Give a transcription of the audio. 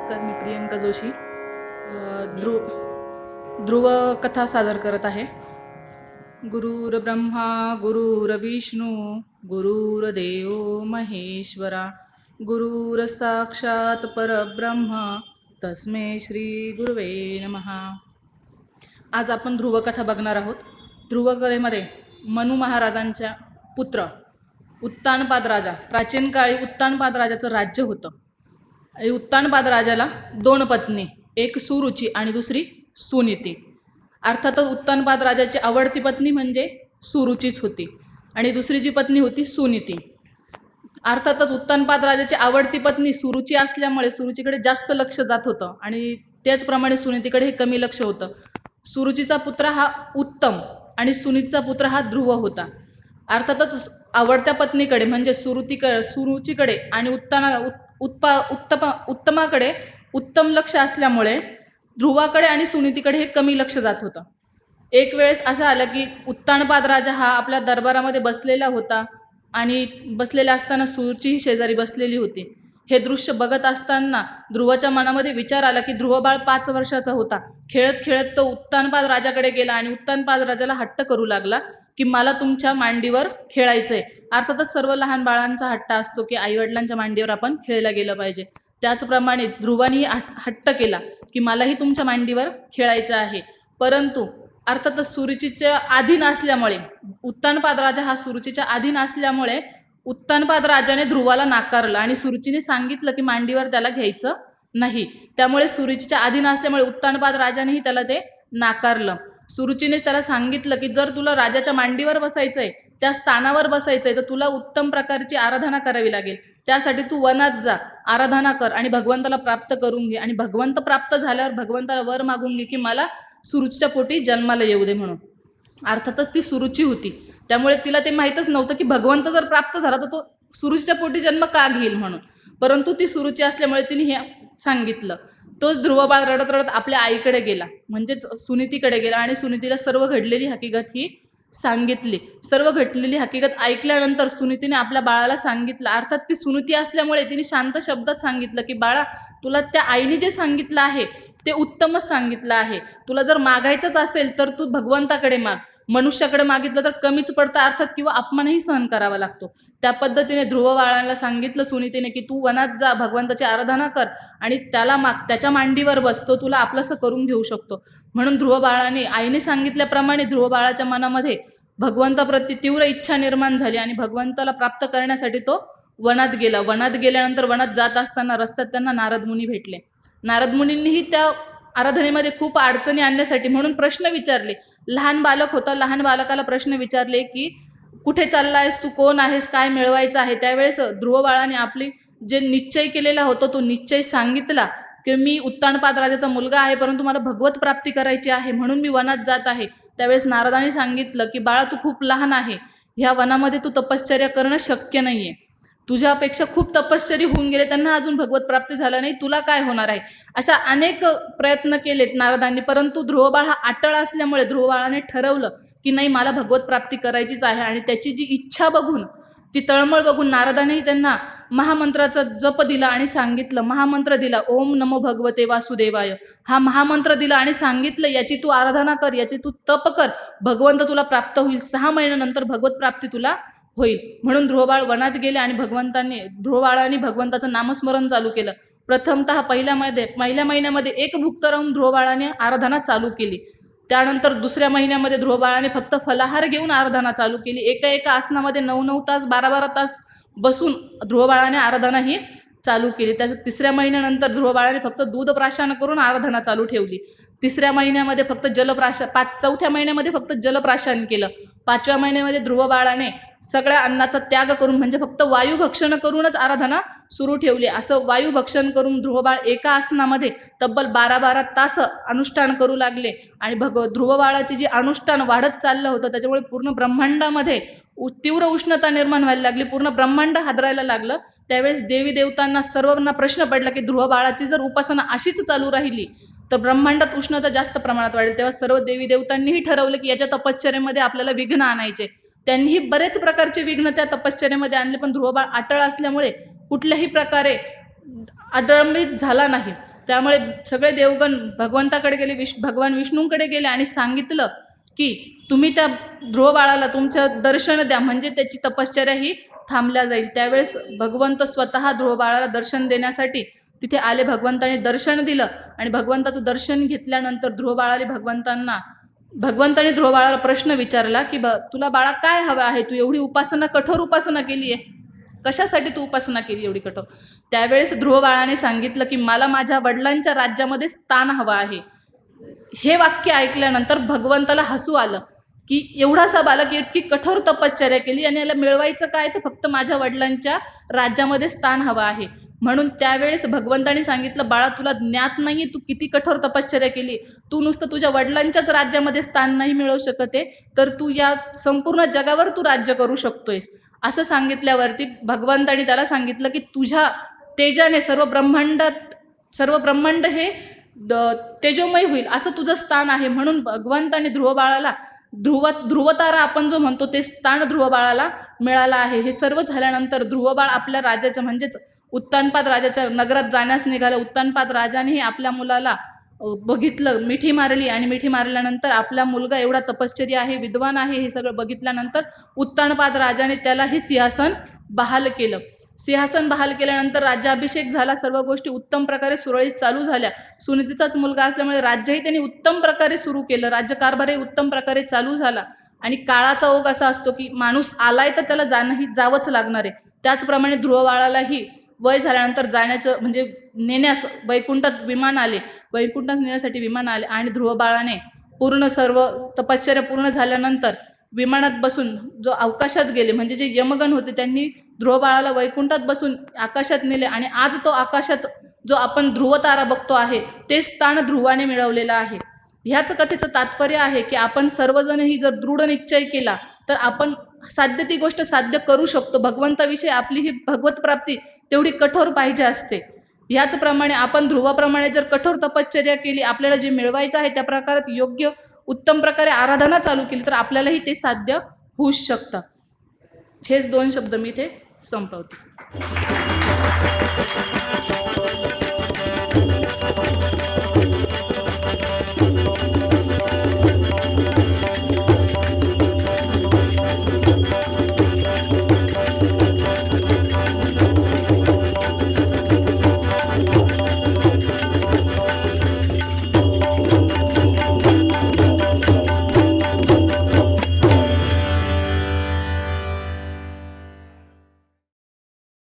नमस्कार मी प्रियंका जोशी. ध्रुव ध्रुव कथा सादर करत आहे. गुरुर ब्रह्मा गुरुर विष्णू गुरुर्देव महेश्वरा गुरुर साक्षात परब्रह्म तस्मे श्री गुरुवे नमहा आज आपण ध्रुवकथा बघणार आहोत. ध्रुवकथेमध्ये मनु महाराजांच्या पुत्र उत्तानपाद राजा प्राचीन काळी उत्तानपाद राजाचं राज्य होतं. उत्तानपाद राजाला दोन पत्नी एक सुरुची आणि दुसरी सुनीती. अर्थातच उत्तानपाद राजाची आवडती पत्नी म्हणजे सुरुचीच होती आणि दुसरी जी पत्नी होती सुनीती. अर्थातच उत्तानपाद राजाची आवडती पत्नी सुरुची असल्यामुळे सुरुचीकडे जास्त लक्ष जात होतं आणि त्याचप्रमाणे सुनीतीकडे हे कमी लक्ष होतं. सुरुचीचा पुत्र हा उत्तम आणि सुनीतीचा पुत्र हा ध्रुव होता. अर्थातच आवडत्या पत्नीकडे म्हणजे सुरुतीक सुरुचीकडे आणि उत्ताना उत् उत्पा उत्तम उत्तमाकडे उत्तम लक्ष असल्यामुळे ध्रुवाकडे आणि सुनीतीकडे हे कमी लक्ष जात होतं. एक वेळेस असं आलं की उत्तानपाद राजा हा आपल्या दरबारामध्ये बसलेला होता आणि बसलेला असताना सूरचीही शेजारी बसलेली होती. हे दृश्य बघत असताना ध्रुवाच्या मनामध्ये विचार आला की ध्रुवबाळ पाच वर्षाचा होता. खेळत खेळत तो उत्तानपाद राजाकडे गेला आणि उत्तानपाद राजाला हट्ट करू लागला. की मला तुमच्या मांडीवर खेळायचं आहे अर्थातच सर्व लहान बाळांचा हट्ट असतो की आईवडिलांच्या मांडीवर आपण खेळायला गेलं पाहिजे. त्याचप्रमाणे ध्रुवानेही हट- हट्ट केला की मलाही तुमच्या मांडीवर खेळायचं आहे. परंतु अर्थातच सुरुचीच्या अधीन असल्यामुळे उत्तानपाद राजा हा सुरुचीच्या अधीन असल्यामुळे उत्तानपाद राजाने ध्रुवाला नाकारलं आणि सुरुचीने सांगितलं की मांडीवर त्याला घ्यायचं नाही. त्यामुळे सुरुचीच्या अधीन असल्यामुळे उत्तानपाद राजानेही त्याला ते नाकारलं. सुरुचीने त्याला सांगितलं की जर तुला राजाच्या मांडीवर बसायचं आहे त्या स्थानावर बसायचं आहे तर तुला उत्तम प्रकारची आराधना करावी लागेल. त्यासाठी तू वनात जा आराधना कर आणि भगवंताला प्राप्त करून घे. आणि भगवंत प्राप्त झाल्यावर भगवंताला वर मागून घे की मला सुरुचीच्या पोटी जन्माला येऊ दे म्हणून. अर्थातच ती सुरुची होती. त्यामुळे तिला ते माहीतच नव्हतं की भगवंत जर प्राप्त झाला तर तो सुरुचीच्या पोटी जन्म का घेईल म्हणून. परंतु ती सुरुची असल्यामुळे तिने हे सांगितलं. तोच ध्रुवबाळ रडत रडत आपल्या आईकडे गेला. म्हणजेच सुनीतीकडे गेला आणि सुनीतीला सर्व घडलेली हकीकत ही सांगितली. सर्व घडलेली हकीकत ऐकल्यानंतर सुनीतीने आपल्या बाळाला सांगितलं. अर्थात ती सुनीती असल्यामुळे तिने शांत शब्दात सांगितलं की बाळा तुला त्या आईने जे सांगितलं आहे ते उत्तमच सांगितलं आहे. तुला जर मागायचंच असेल तर तू भगवंताकडे माग. मनुष्याकडे मागितलं तर कमीच पडतं अर्थात किंवा अपमानही सहन करावा लागतो. त्या पद्धतीने ध्रुव बाळाला सांगितलं सुनीतीने की तू वनात जा भगवंताची आराधना कर आणि त्याला माग त्याच्या मांडीवर बसतो तुला आपलंसं करून घेऊ शकतो. म्हणून ध्रुव बाळाने आईने सांगितल्याप्रमाणे ध्रुव बाळाच्या मनामध्ये भगवंताप्रती तीव्र इच्छा निर्माण झाली आणि भगवंताला प्राप्त करण्यासाठी तो वनात गेला. वनात गेल्यानंतर वनात जात असताना रस्त्यात त्यांना नारद मुनी भेटले. नारद मुनींनीही त्या आराधनेमध्ये खूप अडचणी आणण्यासाठी म्हणून प्रश्न विचारले. लहान बालक होता लहान बालकाला प्रश्न विचारले की कुठे चालला आहेस तू? कोण आहेस? काय मिळवायचं आहे? त्यावेळेस ध्रुव बाळाने आपली जे निश्चय केलेला होता तो निश्चय सांगितला की मी उत्तानपाद राजाचा मुलगा आहे परंतु मला भगवत प्राप्ती करायची आहे म्हणून मी वनात जात आहे. त्यावेळेस नारदाने सांगितलं की बाळा तू खूप लहान आहे. ह्या वनामध्ये तू तपश्चर्या करणं शक्य नाही आहे तुझ्यापेक्षा खूप तपश्चरी होऊन गेले त्यांना अजून भगवत प्राप्ती झालं नाही तुला काय होणार आहे? अशा अनेक प्रयत्न केलेत नारदांनी परंतु ध्रुवबाळ हा अटळ असल्यामुळे ध्रुवबाळाने ठरवलं की नाही मला भगवत प्राप्ती करायचीच आहे आणि त्याची जी इच्छा बघून ती तळमळ बघून नारदानेही त्यांना महामंत्राचा जप दिला आणि सांगितलं महामंत्र दिला ओम नमो भगवते वासुदेवाय. हा महामंत्र दिला आणि सांगितलं याची तू आराधना कर याची तू तप कर भगवंत तुला प्राप्त होईल सहा महिन्यानंतर भगवत प्राप्ती तुला होईल. म्हणून ध्रुवबाळ वनात गेले आणि भगवंतांनी ध्रुवबाळाने भगवंताचं नामस्मरण चालू केलं. प्रथमतः पहिल्यामध्ये पहिल्या महिन्यामध्ये एक भुक्त राहून ध्रुवबाळाने आराधना चालू केली. त्यानंतर दुसऱ्या महिन्यामध्ये ध्रुवबाळाने फक्त फलाहार घेऊन आराधना चालू केली. एका एका आसनामध्ये नऊ नऊ तास बारा बारा तास बसून ध्रुवबाळाने आराधना ही चालू केली. त्याच्या तिसऱ्या महिन्यानंतर ध्रुवबाळाने फक्त दूध प्राशन करून आराधना चालू ठेवली. तिसऱ्या महिन्यामध्ये फक्त जलप्राशन पाच चौथ्या महिन्यामध्ये फक्त जलप्राशन केलं. पाचव्या महिन्यामध्ये ध्रुवबाळाने सगळ्या अन्नाचा त्याग करून म्हणजे फक्त वायुभक्षण करूनच आराधना सुरू ठेवली. असं वायुभक्षण करून ध्रुवबाळ एका आसनामध्ये तब्बल बारा बारा तास अनुष्ठान करू लागले. आणि भग ध्रुवबाळाची जी अनुष्ठान वाढत चाललं होतं त्याच्यामुळे पूर्ण ब्रह्मांडामध्ये उ तीव्र उष्णता निर्माण व्हायला लागली. पूर्ण ब्रह्मांड हादरायला लागलं. त्यावेळेस देवी देवतांना सर्वांना प्रश्न पडला की ध्रुवबाळाची जर उपासना अशीच चालू राहिली तर ब्रह्मांडात उष्णता जास्त प्रमाणात वाढेल. तेव्हा सर्व देवी देवतांनीही ठरवलं की याच्या तपश्चर्यामध्ये आपल्याला विघ्न आणायचे. त्यांनीही बरेच प्रकारचे विघ्न त्या तपश्चर्यामध्ये आणले पण ध्रुवबाळ अटळ असल्यामुळे कुठल्याही प्रकारे अडंबित झाला नाही. त्यामुळे सगळे देवगण भगवंताकडे गेले विश भगवान विष्णूंकडे गेले आणि सांगितलं की तुम्ही त्या ध्रुवबाळाला तुमचं दर्शन द्या म्हणजे त्याची तपश्चर्या ही थांबल्या जाईल. त्यावेळेस भगवंत स्वतः ध्रुवबाळाला दर्शन देण्यासाठी तिथे आले भगवंताने दर्शन दिलं आणि भगवंताचं दर्शन घेतल्यानंतर ध्रुव बाळाने भगवंतांना भगवंताने ध्रुव बाळाला प्रश्न विचारला की ब तुला बाळा काय हवं आहे? तू एवढी उपासना कठोर उपासना केली आहे. कशासाठी तू उपासना केली एवढी कठोर? त्यावेळेस ध्रुव बाळाने सांगितलं की मला माझ्या वडिलांच्या राज्यामध्ये स्थान हवं आहे. हे वाक्य ऐकल्यानंतर भगवंताला हसू आलं की एवढासा बालक इतकी कठोर तपश्चर्या केली आणि याला मिळवायचं काय? तर फक्त माझ्या वडिलांच्या राज्यामध्ये स्थान हवं आहे. म्हणून त्यावेळेस भगवंताने सांगितलं बाळा तुला ज्ञात नाही तू किती कठोर तपश्चर्या केली. तू नुसतं तुझ्या वडिलांच्याच राज्यामध्ये स्थान नाही मिळवू शकत आहे तर तू या संपूर्ण जगावर तू राज्य करू शकतोयस. असं सांगितल्यावरती भगवंताने त्याला सांगितलं की तुझ्या तेजाने सर्व ब्रह्मांडात सर्व ब्रह्मांड हे द तेजोमय होईल असं तुझं स्थान आहे. म्हणून भगवंताने ध्रुव बाळाला ध्रुव ध्रुवतारा आपण जो म्हणतो ते स्थान ध्रुवबाळाला मिळाला आहे. हे सर्व झाल्यानंतर ध्रुवबाळ आपल्या राजाच्या म्हणजेच उत्तानपाद राजाच्या नगरात जाण्यास निघालं. उत्तानपाद राजानेही आपल्या मुलाला बघितलं मिठी मारली आणि मिठी मारल्यानंतर आपला मुलगा एवढा तपश्चर्य आहे विद्वान आहे हे सगळं बघितल्यानंतर उत्तानपाद राजाने त्याला हे सिंहासन बहाल केलं. सिंहासन बहाल केल्यानंतर राज्याभिषेक झाला. सर्व गोष्टी उत्तम प्रकारे सुरळीत चालू झाल्या. सुनीतीचाच मुलगा असल्यामुळे राज्यही त्यांनी उत्तम प्रकारे सुरू केलं. राज्यकारभारही उत्तम प्रकारे चालू झाला. आणि काळाचा ओघ असा असतो की माणूस आलाय तर त्याला जाणंही जावंच लागणार आहे. त्याचप्रमाणे ध्रुवबाळालाही वय झाल्यानंतर जाण्याचं म्हणजे नेण्यास वैकुंठात विमान आले. वैकुंठात नेण्यासाठी विमान आले आणि ध्रुवबाळाने पूर्ण सर्व तपश्चर्या पूर्ण झाल्यानंतर विमानात बसून जो अवकाशात गेले म्हणजे जे यमगण होते त्यांनी ध्रुव बाळाला वैकुंठात बसून आकाशात नेले आणि आज तो आकाशात जो आपण ध्रुवतारा बघतो आहे ते स्थान ध्रुवाने मिळवलेलं आहे. ह्याच कथेचं तात्पर्य आहे की आपण सर्वजणही जर दृढ निश्चय केला तर आपण साध्य ती गोष्ट साध्य करू शकतो. भगवंताविषयी आपली ही भगवत प्राप्ती तेवढी कठोर पाहिजे असते. याचप्रमाणे आपण ध्रुवाप्रमाणे जर कठोर तपश्चर्या केली आपल्याला जे मिळवायचं आहे त्या प्रकारात योग्य उत्तम प्रकारे आराधना चालू केली तर आपल्यालाही ते साध्य होऊ शकतं. हेच दोन शब्द मी ते संपवते.